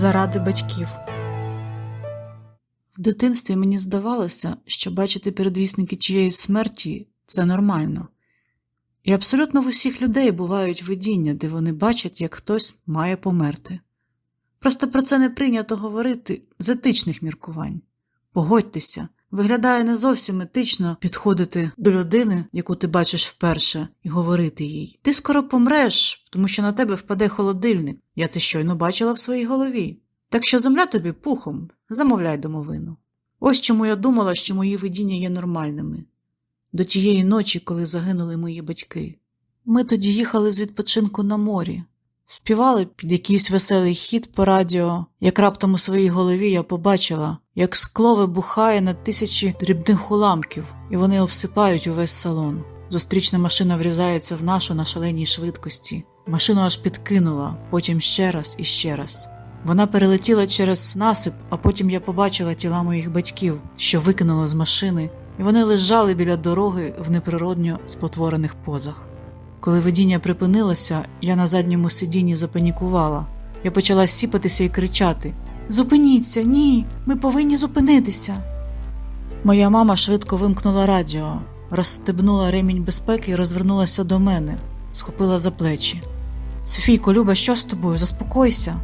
заради батьків. В дитинстві мені здавалося, що бачити передвісники чиєїсь смерті це нормально. І абсолютно в усіх людей бувають видіння, де вони бачать, як хтось має померти. Просто про це не прийнято говорити з етичних міркувань. Погодьтеся, виглядає не зовсім етично підходити до людини, яку ти бачиш вперше, і говорити їй: Ти скоро помреш, тому що на тебе впаде холодильник. Я це щойно бачила в своїй голові. Так що земля тобі пухом, замовляй домовину. Ось чому я думала, що мої видіння є нормальними. До тієї ночі, коли загинули мої батьки. Ми тоді їхали з відпочинку на морі, співали під якийсь веселий хіт по радіо, як раптом у своїй голові я побачила, як скло вибухає на тисячі дрібних уламків, і вони обсипають увесь салон. Зустрічна машина врізається в нашу на шаленій швидкості. Машину аж підкинула, потім ще раз і ще раз. Вона перелетіла через насип, а потім я побачила тіла моїх батьків, що викинуло з машини, і вони лежали біля дороги в неприродньо спотворених позах. Коли видіння припинилося, я на задньому сидінні запанікувала. Я почала сіпатися і кричати: Зупиніться, ні, ми повинні зупинитися. Моя мама швидко вимкнула радіо, розстебнула ремінь безпеки і розвернулася до мене, схопила за плечі. Софійко, Люба, що з тобою? Заспокойся.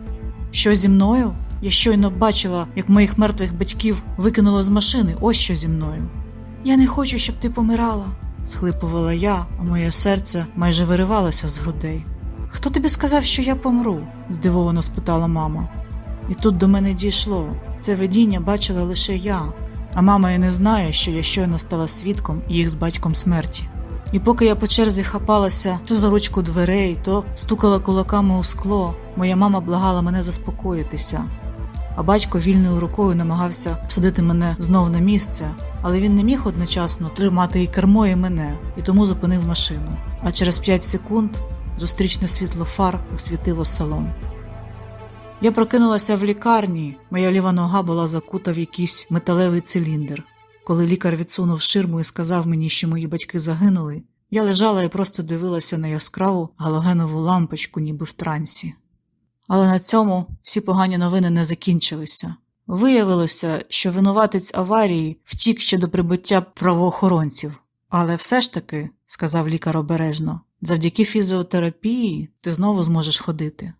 Що зі мною? Я щойно бачила, як моїх мертвих батьків викинуло з машини. Ось що зі мною. Я не хочу, щоб ти помирала, схлипувала я, а моє серце майже виривалося з грудей. Хто тобі сказав, що я помру? здивовано спитала мама. І тут до мене дійшло. Це видіння бачила лише я, а мама і не знає, що я щойно стала свідком їх з батьком смерті. І поки я по черзі хапалася то за ручку дверей, то стукала кулаками у скло, моя мама благала мене заспокоїтися. А батько вільною рукою намагався посадити мене знов на місце, але він не міг одночасно тримати і кермо, і мене, і тому зупинив машину. А через 5 секунд зустрічне світло фар освітило салон. Я прокинулася в лікарні, моя ліва нога була закута в якийсь металевий циліндр. Коли лікар відсунув ширму і сказав мені, що мої батьки загинули, я лежала і просто дивилася на яскраву галогенову лампочку, ніби в трансі. Але на цьому всі погані новини не закінчилися. Виявилося, що винуватець аварії втік ще до прибуття правоохоронців. Але все ж таки, сказав лікар обережно, завдяки фізіотерапії ти знову зможеш ходити.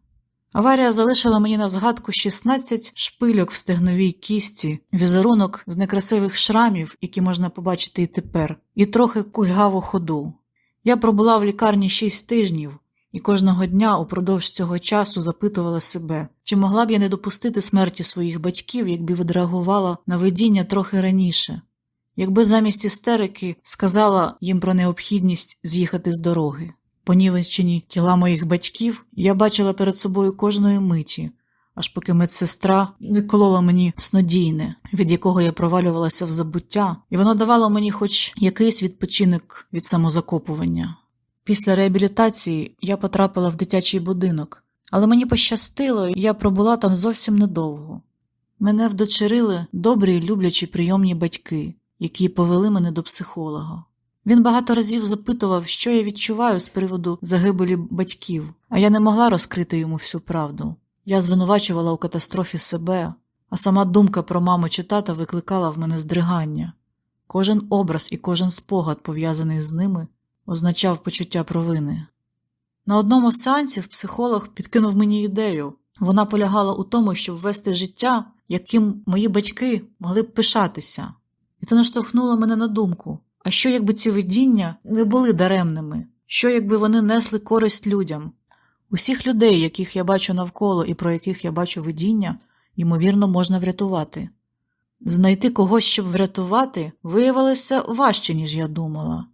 Аварія залишила мені на згадку 16 шпильок в стегновій кісті, візерунок з некрасивих шрамів, які можна побачити і тепер, і трохи кульгаву ходу. Я пробула в лікарні 6 тижнів, і кожного дня упродовж цього часу запитувала себе, чи могла б я не допустити смерті своїх батьків, якби відреагувала на видіння трохи раніше, якби замість істерики сказала їм про необхідність з'їхати з дороги. Понівечені тіла моїх батьків я бачила перед собою кожної миті, аж поки медсестра не колола мені снодійне, від якого я провалювалася в забуття, і воно давало мені хоч якийсь відпочинок від самозакопування. Після реабілітації я потрапила в дитячий будинок, але мені пощастило, я пробула там зовсім недовго. Мене вдочерили добрі люблячі прийомні батьки, які повели мене до психолога. Він багато разів запитував, що я відчуваю з приводу загибелі батьків, а я не могла розкрити йому всю правду. Я звинувачувала у катастрофі себе, а сама думка про маму чи тата викликала в мене здригання. Кожен образ і кожен спогад, пов'язаний з ними, означав почуття провини. На одному з сеансів психолог підкинув мені ідею. Вона полягала у тому, щоб вести життя, яким мої батьки могли б пишатися. І це наштовхнуло мене на думку. А що, якби ці видіння не були даремними? Що, якби вони несли користь людям? Усіх людей, яких я бачу навколо і про яких я бачу видіння, ймовірно, можна врятувати. Знайти когось, щоб врятувати, виявилося важче, ніж я думала.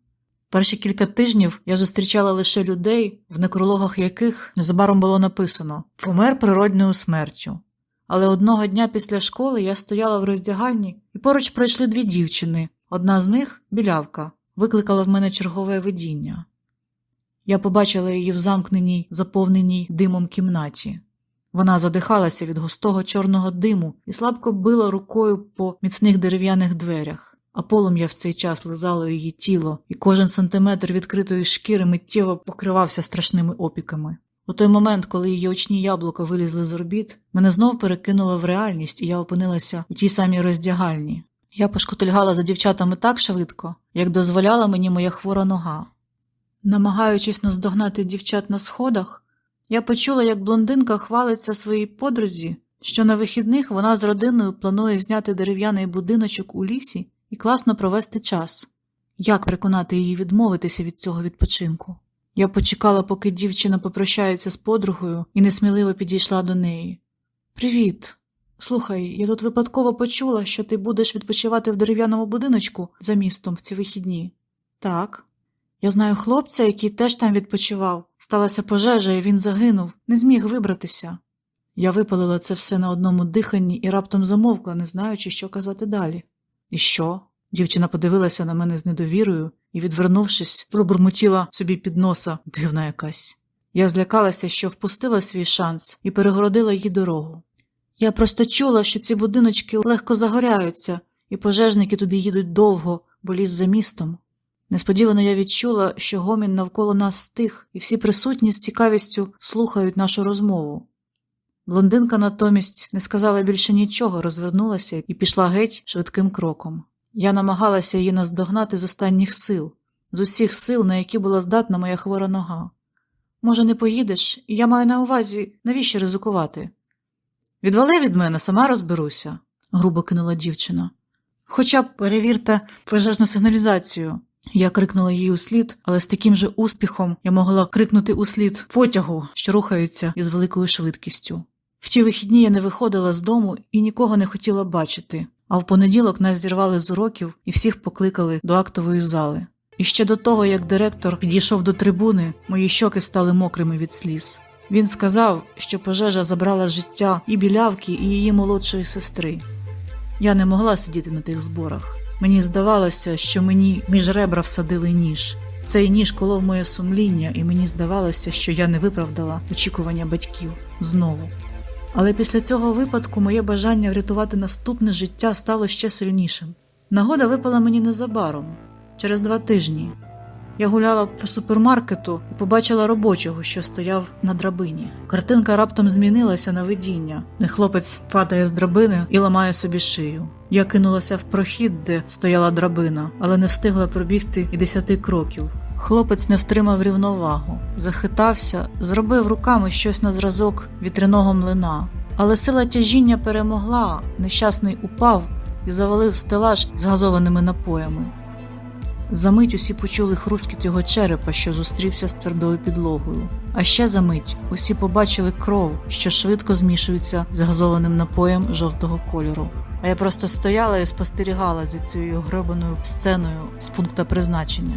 Перші кілька тижнів я зустрічала лише людей, в некрологах яких незабаром було написано Помер природньою смертю. Але одного дня після школи я стояла в роздягальні, і поруч пройшли дві дівчини. Одна з них, білявка, викликала в мене чергове видіння. Я побачила її в замкненій, заповненій димом кімнаті. Вона задихалася від густого чорного диму і слабко била рукою по міцних дерев'яних дверях, а полум'я в цей час лизало її тіло, і кожен сантиметр відкритої шкіри миттєво покривався страшними опіками. У той момент, коли її очні яблука вилізли з орбіт, мене знов перекинуло в реальність, і я опинилася у тій самій роздягальні. Я пошкутильгала за дівчатами так швидко, як дозволяла мені моя хвора нога. Намагаючись наздогнати дівчат на сходах, я почула, як блондинка хвалиться своїй подрузі, що на вихідних вона з родиною планує зняти дерев'яний будиночок у лісі і класно провести час. Як переконати її відмовитися від цього відпочинку? Я почекала, поки дівчина попрощається з подругою, і несміливо підійшла до неї. Привіт. Слухай, я тут випадково почула, що ти будеш відпочивати в дерев'яному будиночку за містом в ці вихідні. Так. Я знаю хлопця, який теж там відпочивав. Сталася пожежа, і він загинув, не зміг вибратися. Я випалила це все на одному диханні і раптом замовкла, не знаючи, що казати далі. І що? Дівчина подивилася на мене з недовірою і, відвернувшись, пробурмотіла собі під носа, дивна якась. Я злякалася, що впустила свій шанс і перегородила їй дорогу. Я просто чула, що ці будиночки легко загоряються, і пожежники туди їдуть довго, бо ліс за містом. Несподівано я відчула, що гомін навколо нас стих, і всі присутні з цікавістю слухають нашу розмову. Блондинка натомість не сказала більше нічого, розвернулася і пішла геть швидким кроком. Я намагалася її наздогнати з останніх сил, з усіх сил, на які була здатна моя хвора нога. Може, не поїдеш, я маю на увазі, навіщо ризикувати? Відвали від мене, сама розберуся, грубо кинула дівчина. Хоча б перевірте пожежну сигналізацію. Я крикнула їй услід, але з таким же успіхом я могла крикнути услід потягу, що рухається із великою швидкістю. Ті вихідні я не виходила з дому і нікого не хотіла бачити, а в понеділок нас зірвали з уроків і всіх покликали до актової зали. І ще до того, як директор підійшов до трибуни, мої щоки стали мокрими від сліз. Він сказав, що пожежа забрала життя і білявки, і її молодшої сестри. Я не могла сидіти на тих зборах. Мені здавалося, що мені між ребра всадили ніж. Цей ніж колов моє сумління, і мені здавалося, що я не виправдала очікування батьків знову. Але після цього випадку моє бажання врятувати наступне життя стало ще сильнішим. Нагода випала мені незабаром, через два тижні. Я гуляла по супермаркету і побачила робочого, що стояв на драбині. Картинка раптом змінилася на видіння, де хлопець падає з драбини і ламає собі шию. Я кинулася в прохід, де стояла драбина, але не встигла пробігти і десяти кроків. Хлопець не втримав рівновагу, захитався, зробив руками щось на зразок вітряного млина. Але сила тяжіння перемогла, нещасний упав і завалив стелаж з газованими напоями. Замить усі почули хрускіт його черепа, що зустрівся з твердою підлогою. А ще за мить усі побачили кров, що швидко змішується з газованим напоєм жовтого кольору. А я просто стояла і спостерігала за цією гребаною сценою з пункта призначення.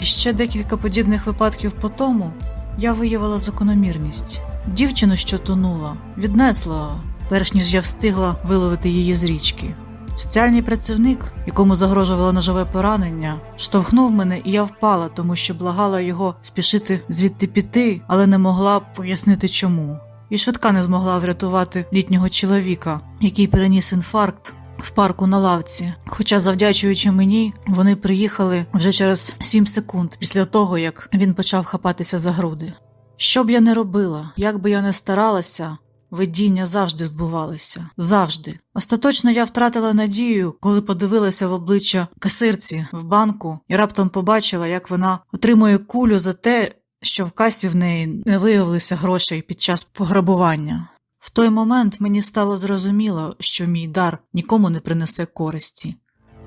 І ще декілька подібних випадків по тому я виявила закономірність. Дівчину, що тонула, віднесла, перш ніж я встигла виловити її з річки. Соціальний працівник, якому загрожувало ножове поранення, штовхнув мене, і я впала, тому що благала його спішити звідти піти, але не могла пояснити чому. І швидка не змогла врятувати літнього чоловіка, який переніс інфаркт в парку на лавці. Хоча, завдячуючи мені, вони приїхали вже через 7 секунд після того, як він почав хапатися за груди. Що б я не робила, як би я не старалася, видіння завжди збувалися. Завжди. Остаточно я втратила надію, коли подивилася в обличчя касирці в банку і раптом побачила, як вона отримує кулю за те, що в касі в неї не виявилося грошей під час пограбування. В той момент мені стало зрозуміло, що мій дар нікому не принесе користі.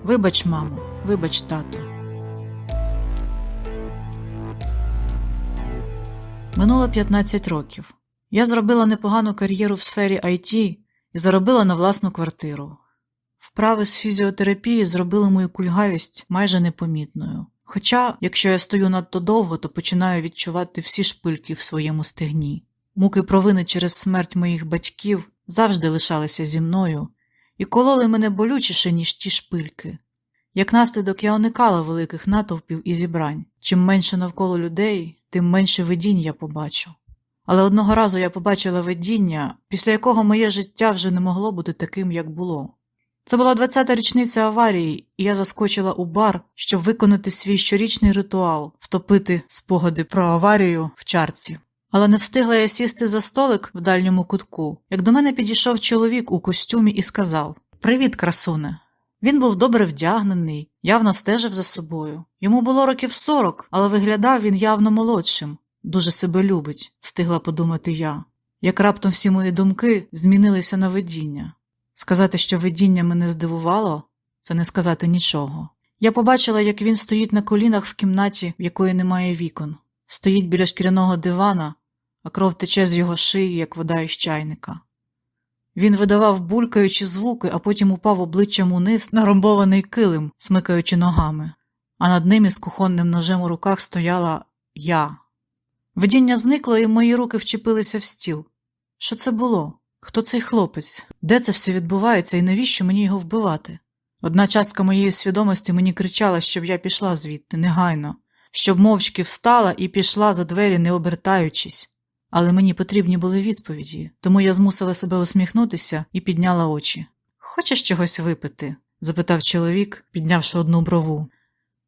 Вибач, мамо, вибач, тато. Минуло 15 років. Я зробила непогану кар'єру в сфері IT і заробила на власну квартиру. Вправи з фізіотерапії зробили мою кульгавість майже непомітною. Хоча, якщо я стою надто довго, то починаю відчувати всі шпильки в своєму стегні. Муки провини через смерть моїх батьків завжди лишалися зі мною і кололи мене болючіше, ніж ті шпильки. Як наслідок, я уникала великих натовпів і зібрань. Чим менше навколо людей, тим менше видінь я побачу. Але одного разу я побачила видіння, після якого моє життя вже не могло бути таким, як було. Це була 20-та річниця аварії, і я заскочила у бар, щоб виконати свій щорічний ритуал, втопити спогади про аварію в чарці. Але не встигла я сісти за столик в дальньому кутку, як до мене підійшов чоловік у костюмі і сказав: Привіт, красуне. Він був добре вдягнений, явно стежив за собою. Йому було років сорок, але виглядав він явно молодшим. Дуже себе любить, встигла подумати я. Як раптом всі мої думки змінилися на видіння. Сказати, що видіння мене здивувало, це не сказати нічого. Я побачила, як він стоїть на колінах в кімнаті, в якої немає вікон, стоїть біля шкіряного дивана, а кров тече з його шиї, як вода із чайника. Він видавав булькаючі звуки, а потім упав обличчям униз на ромбований килим, смикаючи ногами, а над ним із кухонним ножем у руках стояла я. Видіння зникло, і мої руки вчепилися в стіл. Що це було? Хто цей хлопець? Де це все відбувається і навіщо мені його вбивати? Одна частка моєї свідомості мені кричала, щоб я пішла звідти, негайно, щоб мовчки встала і пішла за двері, не обертаючись. Але мені потрібні були відповіді, тому я змусила себе усміхнутися і підняла очі. Хочеш чогось випити? запитав чоловік, піднявши одну брову.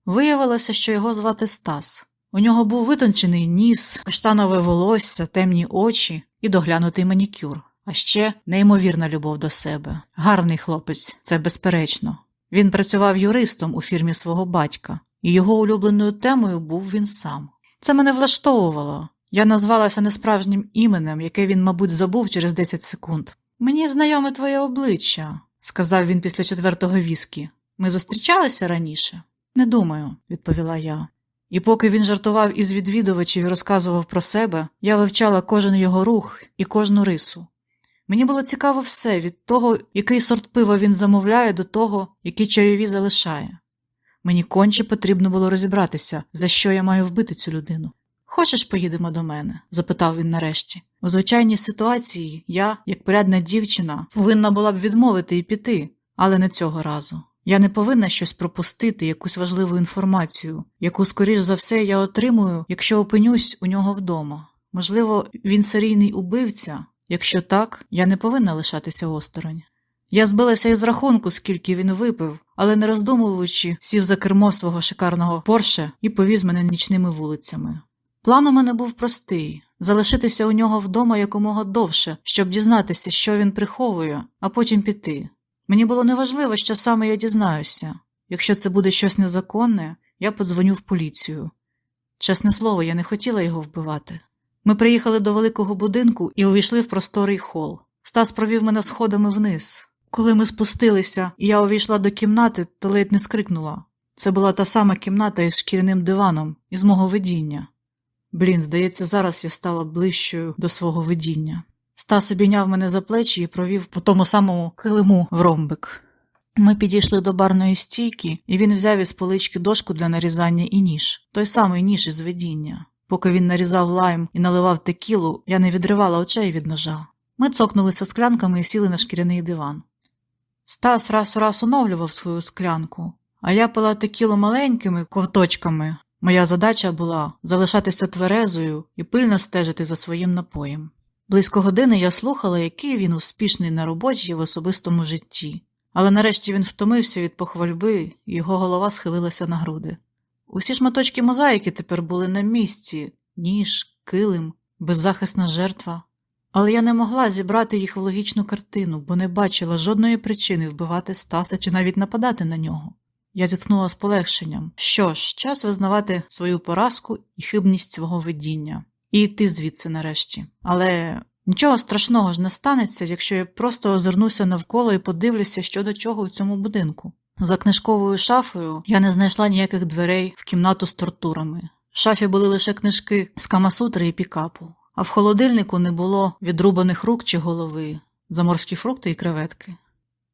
Виявилося, що його звати Стас. У нього був витончений ніс, каштанове волосся, темні очі і доглянутий манікюр, а ще неймовірна любов до себе. Гарний хлопець, це безперечно. Він працював юристом у фірмі свого батька, і його улюбленою темою був він сам. Це мене влаштовувало. Я назвалася несправжнім іменем, яке він, мабуть, забув через 10 секунд. Мені знайоме твоє обличчя, сказав він після четвертого віскі. Ми зустрічалися раніше? Не думаю, відповіла я. І поки він жартував із відвідувачів і розказував про себе, я вивчала кожен його рух і кожну рису. Мені було цікаво все від того, який сорт пива він замовляє, до того, які чайові залишає. Мені конче потрібно було розібратися, за що я маю вбити цю людину. Хочеш, поїдемо до мене? запитав він нарешті. У звичайній ситуації я, як порядна дівчина, повинна була б відмовити і піти, але не цього разу. Я не повинна щось пропустити, якусь важливу інформацію, яку, скоріш за все, я отримую, якщо опинюсь у нього вдома. Можливо, він серійний убивця. Якщо так, я не повинна лишатися осторонь. Я збилася із рахунку, скільки він випив, але не роздумуючи, сів за кермо свого шикарного порше і повіз мене нічними вулицями. План у мене був простий залишитися у нього вдома якомога довше, щоб дізнатися, що він приховує, а потім піти. Мені було неважливо, що саме я дізнаюся. Якщо це буде щось незаконне, я подзвоню в поліцію. Чесне слово, я не хотіла його вбивати. Ми приїхали до великого будинку і увійшли в просторий хол. Стас провів мене сходами вниз. Коли ми спустилися, і я увійшла до кімнати, то ледь не скрикнула. Це була та сама кімната із шкіряним диваном, із мого видіння. Блін, здається, зараз я стала ближчою до свого видіння. Стас обійняв мене за плечі і провів по тому самому килиму в ромбик. Ми підійшли до барної стійки, і він взяв із полички дошку для нарізання і ніж, той самий ніж із видіння. Поки він нарізав лайм і наливав текілу, я не відривала очей від ножа. Ми цокнулися склянками і сіли на шкіряний диван. Стас раз у раз оновлював свою склянку, а я пила текілу маленькими ковточками. Моя задача була залишатися тверезою і пильно стежити за своїм напоєм. Близько години я слухала, який він успішний на роботі в особистому житті, але нарешті він втомився від похвальби, і його голова схилилася на груди. Усі шматочки мозаїки тепер були на місці ніж, килим, беззахисна жертва. Але я не могла зібрати їх в логічну картину, бо не бачила жодної причини вбивати Стаса чи навіть нападати на нього. Я зітхнула з полегшенням. Що ж, час визнавати свою поразку і хибність свого видіння, і йти звідси нарешті. Але нічого страшного ж не станеться, якщо я просто озирнуся навколо і подивлюся, що до чого у цьому будинку. За книжковою шафою я не знайшла ніяких дверей в кімнату з тортурами. В шафі були лише книжки з Камасутри і пікапу, а в холодильнику не було відрубаних рук чи голови, заморські фрукти і креветки.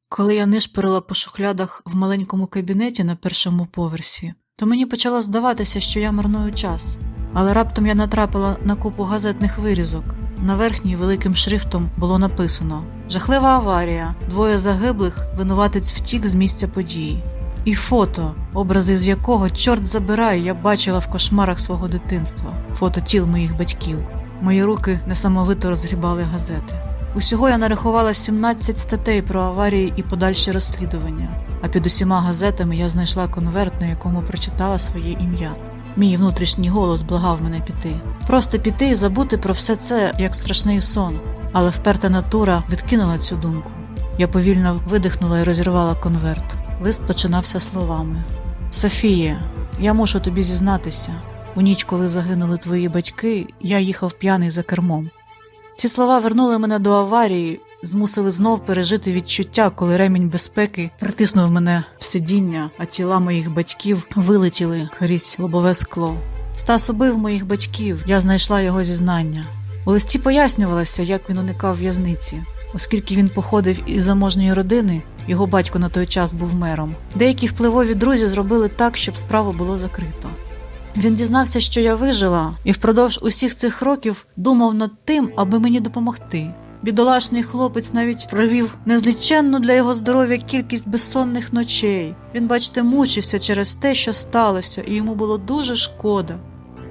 Коли я нишпирила по шухлядах в маленькому кабінеті на першому поверсі, то мені почало здаватися, що я марную час, але раптом я натрапила на купу газетних вирізок. На верхній великим шрифтом було написано Жахлива аварія, двоє загиблих, винуватець втік з місця події. І фото, образи з якого, чорт забирає, я бачила в кошмарах свого дитинства, фото тіл моїх батьків. Мої руки несамовито розгрібали газети. Усього я нарахувала 17 статей про аварії і подальші розслідування, а під усіма газетами я знайшла конверт, на якому прочитала своє ім'я. Мій внутрішній голос благав мене піти. Просто піти і забути про все це як страшний сон. Але вперта натура відкинула цю думку. Я повільно видихнула і розірвала конверт. Лист починався словами: Софія, я мушу тобі зізнатися. У ніч, коли загинули твої батьки, я їхав п'яний за кермом. Ці слова вернули мене до аварії, змусили знов пережити відчуття, коли ремінь безпеки притиснув мене в сидіння, а тіла моїх батьків вилетіли крізь лобове скло. Стас убив моїх батьків, я знайшла його зізнання. У листі пояснювалося, як він уникав в'язниці. Оскільки він походив із заможньої родини, його батько на той час був мером. Деякі впливові друзі зробили так, щоб справу було закрито. Він дізнався, що я вижила, і впродовж усіх цих років думав над тим, аби мені допомогти. Бідолашний хлопець навіть провів незліченну для його здоров'я кількість безсонних ночей. Він, бачите, мучився через те, що сталося, і йому було дуже шкода.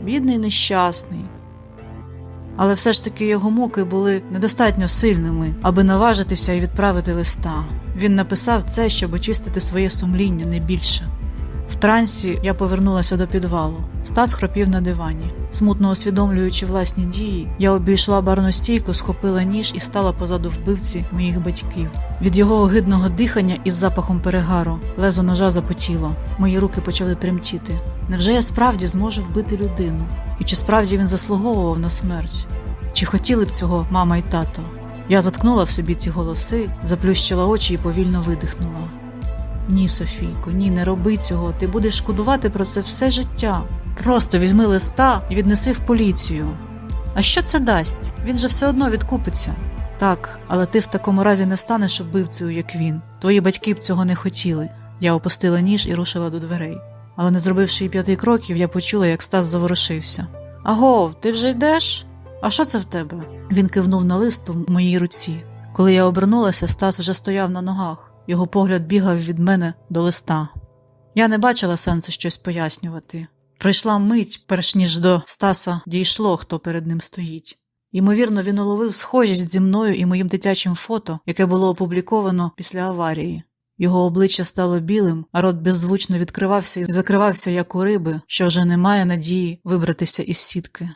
Бідний нещасний. Але все ж таки його муки були недостатньо сильними, аби наважитися і відправити листа. Він написав це, щоб очистити своє сумління не більше. В трансі я повернулася до підвалу. Стас хропів на дивані. Смутно усвідомлюючи власні дії, я обійшла барну стійку, схопила ніж і стала позаду вбивці моїх батьків. Від його огидного дихання із запахом перегару лезо ножа запотіло. Мої руки почали тремтіти. Невже я справді зможу вбити людину? І чи справді він заслуговував на смерть? Чи хотіли б цього мама і тато? Я заткнула в собі ці голоси, заплющила очі і повільно видихнула. Ні, Софійко, ні, не роби цього. Ти будеш шкодувати про це все життя. Просто візьми листа і віднеси в поліцію. А що це дасть? Він же все одно відкупиться. Так, але ти в такому разі не станеш вбивцею, як він. Твої батьки б цього не хотіли. Я опустила ніж і рушила до дверей. Але не зробивши й п'яти кроків, я почула, як Стас заворушився. Агов, ти вже йдеш? А що це в тебе? Він кивнув на лист в моїй руці. Коли я обернулася, Стас вже стояв на ногах. Його погляд бігав від мене до листа. Я не бачила сенсу щось пояснювати. Прийшла мить, перш ніж до Стаса дійшло, хто перед ним стоїть. Ймовірно, він уловив схожість зі мною і моїм дитячим фото, яке було опубліковано після аварії. Його обличчя стало білим, а рот беззвучно відкривався і закривався, як у риби, що вже не має надії вибратися із сітки.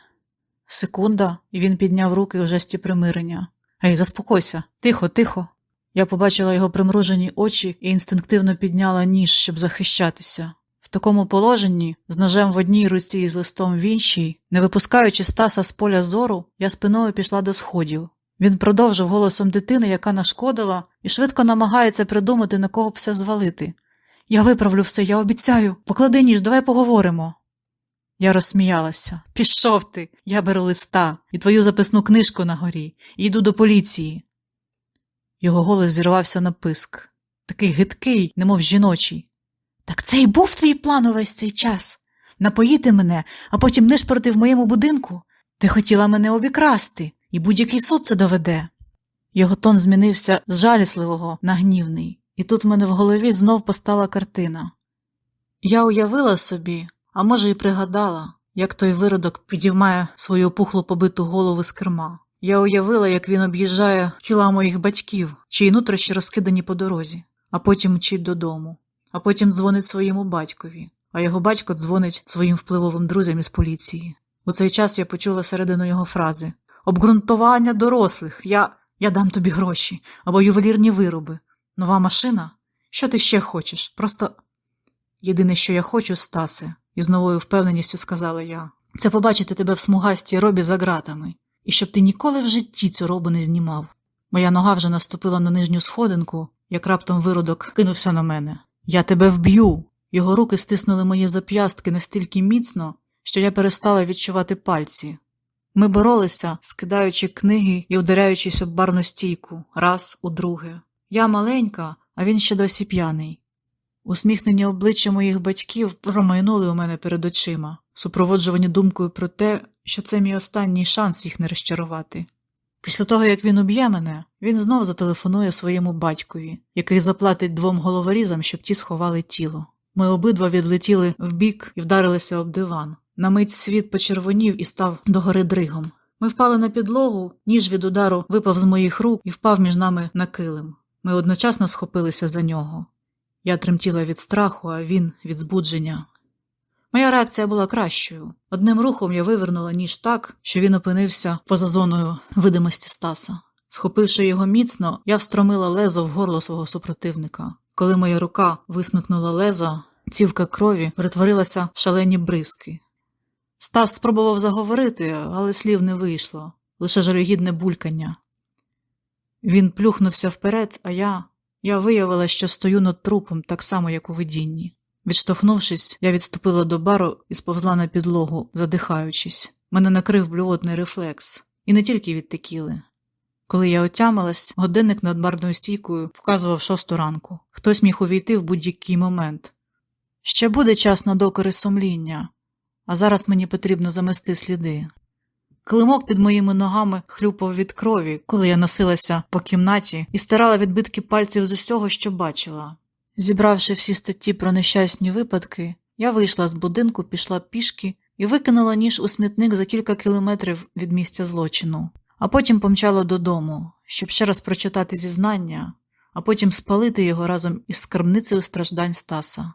Секунда, і він підняв руки у жесті примирення. Гей, заспокойся, тихо, тихо. Я побачила його примружені очі і інстинктивно підняла ніж, щоб захищатися. В такому положенні, з ножем в одній руці і з листом в іншій, не випускаючи Стаса з поля зору, я спиною пішла до сходів. Він продовжив голосом дитини, яка нашкодила, і швидко намагається придумати, на кого б все звалити. Я виправлю все, я обіцяю. Поклади ніж, давай поговоримо. Я розсміялася. Пішов ти, я беру листа і твою записну книжку на горі, і йду до поліції. Його голос зірвався на писк, такий гидкий, немов жіночий. Так це й був твій план увесь цей час напоїти мене, а потім нишпорити в моєму будинку. Ти хотіла мене обікрасти, і будь-який суд це доведе. Його тон змінився з жалісливого на гнівний, і тут в мене в голові знов постала картина. Я уявила собі, а може, й пригадала, як той виродок підіймає свою опухлу побиту голову з керма. Я уявила, як він об'їжджає тіла моїх батьків, чиї нутрощі розкидані по дорозі, а потім мчить додому, а потім дзвонить своєму батькові, а його батько дзвонить своїм впливовим друзям із поліції. У цей час я почула середину його фрази Обґрунтування дорослих. Я я дам тобі гроші або ювелірні вироби. Нова машина? Що ти ще хочеш? Просто єдине, що я хочу, Стасе, із новою впевненістю сказала я, це побачити тебе в смугастій робі за ґратами і щоб ти ніколи в житті цю робу не знімав. Моя нога вже наступила на нижню сходинку, як раптом виродок кинувся на мене. Я тебе вб'ю. Його руки стиснули мої зап'ястки настільки міцно, що я перестала відчувати пальці. Ми боролися, скидаючи книги і ударяючись об барну стійку, раз у друге. Я маленька, а він ще досі п'яний. Усміхнені обличчя моїх батьків промайнули у мене перед очима, супроводжувані думкою про те, що це мій останній шанс їх не розчарувати. Після того, як він уб'є мене, він знов зателефонує своєму батькові, який заплатить двом головорізам, щоб ті сховали тіло. Ми обидва відлетіли вбік і вдарилися об диван. На мить світ почервонів і став догори дригом. Ми впали на підлогу, ніж від удару випав з моїх рук і впав між нами на килим. Ми одночасно схопилися за нього. Я тремтіла від страху, а він від збудження. Моя реакція була кращою. Одним рухом я вивернула ніж так, що він опинився поза зоною видимості Стаса. Схопивши його міцно, я встромила лезо в горло свого супротивника. Коли моя рука висмикнула лезо, цівка крові перетворилася в шалені бризки. Стас спробував заговорити, але слів не вийшло, лише жалюгідне булькання. Він плюхнувся вперед, а я. Я виявила, що стою над трупом так само, як у видінні. Відштовхнувшись, я відступила до бару і сповзла на підлогу, задихаючись. Мене накрив блювотний рефлекс. І не тільки від текіли. Коли я отямилась, годинник над барною стійкою вказував шосту ранку. Хтось міг увійти в будь-який момент. Ще буде час на докори сумління, а зараз мені потрібно замести сліди. Климок під моїми ногами хлюпав від крові, коли я носилася по кімнаті і стирала відбитки пальців з усього, що бачила. Зібравши всі статті про нещасні випадки, я вийшла з будинку, пішла пішки і викинула ніж у смітник за кілька кілометрів від місця злочину, а потім помчала додому, щоб ще раз прочитати зізнання, а потім спалити його разом із скарбницею страждань Стаса.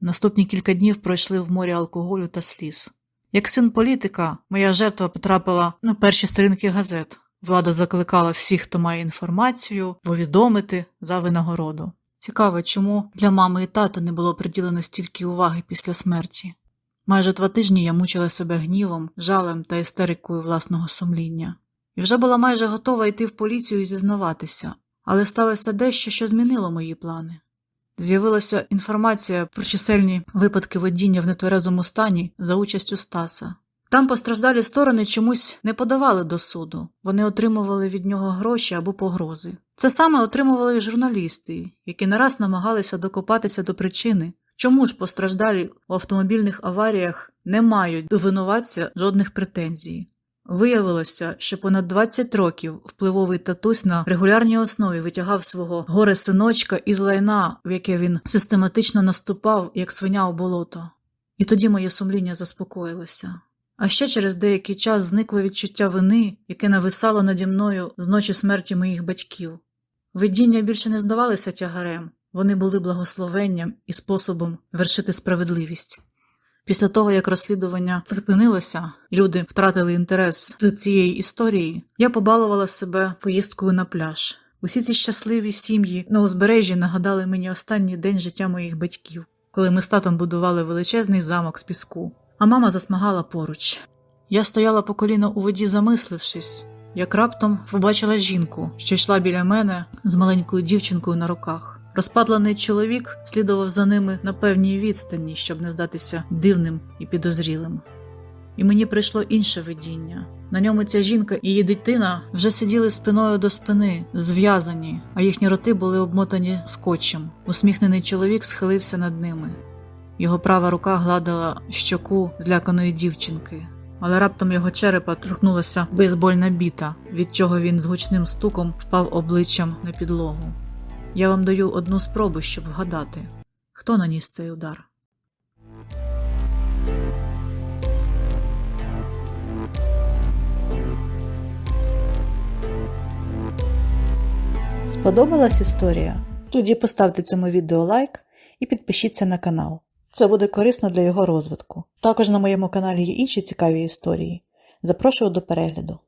Наступні кілька днів пройшли в морі алкоголю та сліз. Як син політика, моя жертва потрапила на перші сторінки газет. Влада закликала всіх, хто має інформацію, повідомити за винагороду. Цікаво, чому для мами і тата не було приділено стільки уваги після смерті. Майже два тижні я мучила себе гнівом, жалем та істерикою власного сумління. І вже була майже готова йти в поліцію і зізнаватися, але сталося дещо, що змінило мої плани. З'явилася інформація про чисельні випадки водіння в нетверезому стані за участю Стаса. Там постраждалі сторони чомусь не подавали до суду, вони отримували від нього гроші або погрози. Це саме отримували і журналісти, які не раз намагалися докопатися до причини, чому ж постраждалі у автомобільних аваріях не мають до винуватця жодних претензій. Виявилося, що понад 20 років впливовий татусь на регулярній основі витягав свого горе синочка із лайна, в яке він систематично наступав, як свиня у болото. І тоді моє сумління заспокоїлося. А ще через деякий час зникло відчуття вини, яке нависало наді мною з ночі смерті моїх батьків. Видіння більше не здавалися тягарем, вони були благословенням і способом вершити справедливість. Після того, як розслідування припинилося, люди втратили інтерес до цієї історії, я побалувала себе поїздкою на пляж. Усі ці щасливі сім'ї на узбережжі нагадали мені останній день життя моїх батьків, коли ми з татом будували величезний замок з піску, а мама засмагала поруч. Я стояла по коліно у воді, замислившись, як раптом побачила жінку, що йшла біля мене з маленькою дівчинкою на руках. Розпадлений чоловік слідував за ними на певній відстані, щоб не здатися дивним і підозрілим. І мені прийшло інше видіння. На ньому ця жінка і її дитина вже сиділи спиною до спини, зв'язані, а їхні роти були обмотані скотчем. Усміхнений чоловік схилився над ними. Його права рука гладила щоку зляканої дівчинки, але раптом його черепа торкнулася бейсбольна біта, від чого він з гучним стуком впав обличчям на підлогу. Я вам даю одну спробу, щоб вгадати, хто наніс цей удар. Сподобалась історія? Тоді поставте цьому відео лайк і підпишіться на канал. Це буде корисно для його розвитку. Також на моєму каналі є інші цікаві історії. Запрошую до перегляду.